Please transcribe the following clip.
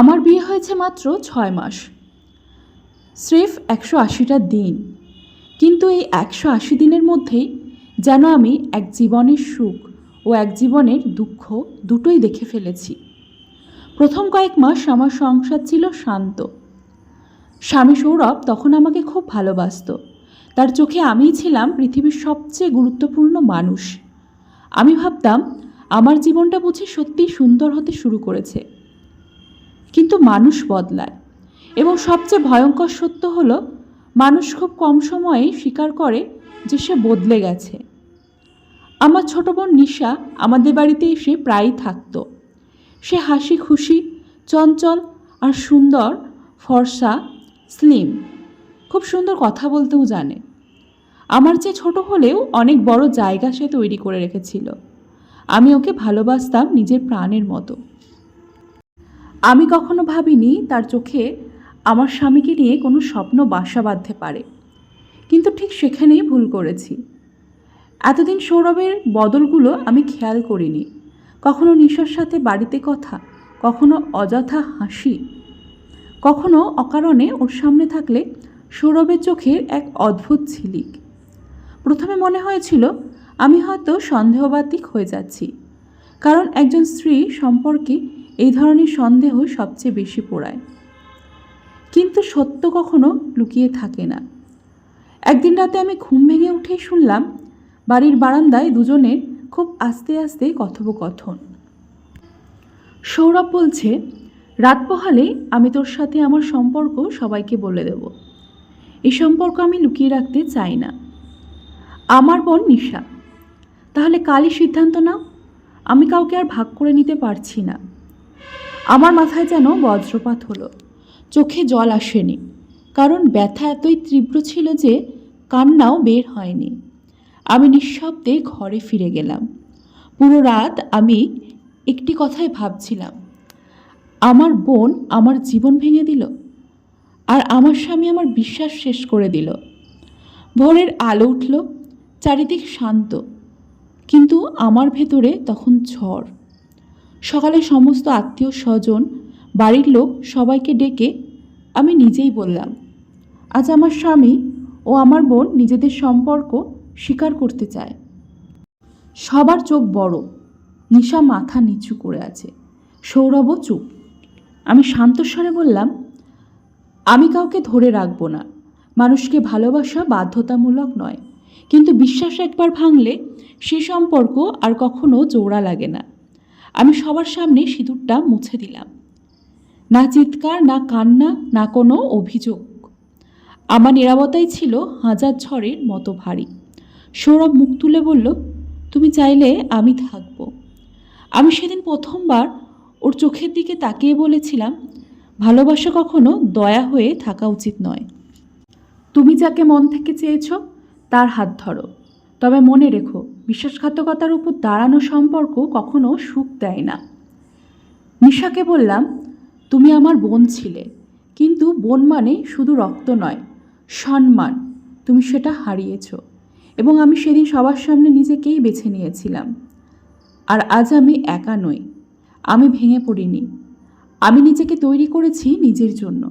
আমার বিয়ে হয়েছে মাত্র ছয় মাস। স্রেফ একশো আশিটা দিন। কিন্তু এই একশো আশি দিনের মধ্যেই যেন আমি এক জীবনের সুখ ও এক জীবনের দুঃখ দুটোই দেখে ফেলেছি। প্রথম কয়েক মাস আমার সংসার ছিল শান্ত। স্বামী সৌরভ তখন আমাকে খুব ভালোবাসতো। তার চোখে আমিই ছিলাম পৃথিবীর সবচেয়ে গুরুত্বপূর্ণ মানুষ। আমি ভাবতাম, আমার জীবনটা বুঝি সত্যিই সুন্দর হতে শুরু করেছে। কিন্তু মানুষ বদলায়। এবং সবচেয়ে ভয়ঙ্কর সত্য হল, মানুষ খুব কম সময়েই স্বীকার করে যে সে বদলে গেছে। আমার ছোট বোন নিশা আমাদের বাড়িতে এসে প্রায়ই থাকতো। সে হাসি খুশি, চঞ্চল আর সুন্দর, ফর্সা, স্লিম। খুব সুন্দর কথা বলতেও জানে। আমার চেয়ে ছোট হলেও অনেক বড় জায়গা সে তৈরি করে রেখেছিল। আমি ওকে ভালোবাসতাম নিজের প্রাণের মতো। আমি কখনো ভাবিনি তার চোখে আমার স্বামীকে নিয়ে কোনো স্বপ্ন বাসা বাঁধতে পারে। কিন্তু ঠিক সেখানেই ভুল করেছি। এতদিন সৌরভের বদলগুলো আমি খেয়াল করিনি। কখনো নিশার সাথে বাড়িতে কথা, কখনো অযথা হাসি, কখনো অকারণে ওর সামনে থাকলে সৌরভের চোখের এক অদ্ভুত ঝিলিক। প্রথমে মনে হয়েছিল, আমি হয়তো সন্দেহবাতিক হয়ে যাচ্ছি। কারণ একজন স্ত্রী সম্পর্কে এই ধরনের সন্দেহ সবচেয়ে বেশি পোড়ায়। কিন্তু সত্য কখনো লুকিয়ে থাকে না। একদিন রাতে আমি ঘুম ভেঙে উঠেই শুনলাম, বাড়ির বারান্দায় দুজনের খুব আস্তে আস্তে কথোপকথন। সৌরভ বলছে, রাত পোহালে আমি তোর সাথে আমার সম্পর্ক সবাইকে বলে দেব। এই সম্পর্ক আমি লুকিয়ে রাখতে চাই না। আমার বোন নিশা। তাহলে কালই সিদ্ধান্ত নাও। আমি কাউকে আর ভাগ করে নিতে পারছি না। আমার মাথায় যেন বজ্রপাত হলো। চোখে জল আসেনি। কারণ ব্যথা এতই তীব্র ছিল যে কান্নাও বের হয়নি। আমি নিঃশব্দে ঘরে ফিরে গেলাম। পুরো রাত আমি একটি কথাই ভাবছিলাম। আমার বোন আমার জীবন ভেঙে দিল আর আমার স্বামী আমার বিশ্বাস শেষ করে দিল। ভোরের আলো উঠল, চারিদিক শান্ত। কিন্তু আমার ভেতরে তখন ঝড়। সকালে সমস্ত আত্মীয় স্বজন, বাড়ির লোক সবাইকে ডেকে আমি নিজেই বললাম, আজ আমার স্বামী ও আমার বোন নিজেদের সম্পর্ক স্বীকার করতে চায়। সবার চোখ বড়, নিশা মাথা নিচু করে আছে। সৌরভও চুপ। আমি শান্তস্বরে বললাম, আমি কাউকে ধরে রাখব না। মানুষকে ভালোবাসা বাধ্যতামূলক নয়। কিন্তু বিশ্বাস একবার ভাঙলে সে সম্পর্ক আর কখনো জোড়া লাগে না। আমি সবার সামনে সিঁদুরটা মুছে দিলাম। না চিৎকার, না কান্না, না কোনো অভিযোগ। আমার নিরাপত্তাই ছিল হাজার ঝড়ের মতো ভারী। সৌরভ মুখ তুলে বলল, তুমি চাইলে আমি থাকব। আমি সেদিন প্রথমবার ওর চোখের দিকে তাকিয়ে বলেছিলাম, ভালোবাসা কখনো দয়া হয়ে থাকা উচিত নয়। তুমি যাকে মন থেকে চেয়েছ তার হাত ধরো। তবে মনে রেখো, বিশ্বাসঘাতকতার উপর দাঁড়ানো সম্পর্ক কখনো সুখ দেয় না। নিশাকে বললাম, তুমি আমার বোন ছিলে, কিন্তু বোন মানে শুধু রক্ত নয়, সম্মান। তুমি সেটা হারিয়েছ, এবং আমি সেদিন সবার সামনে নিজেকেই বেছে নিয়েছিলাম। আর আজ আমি একা নই, আমি ভেঙে পড়িনি। আমি নিজেকে তৈরি করেছি নিজের জন্য।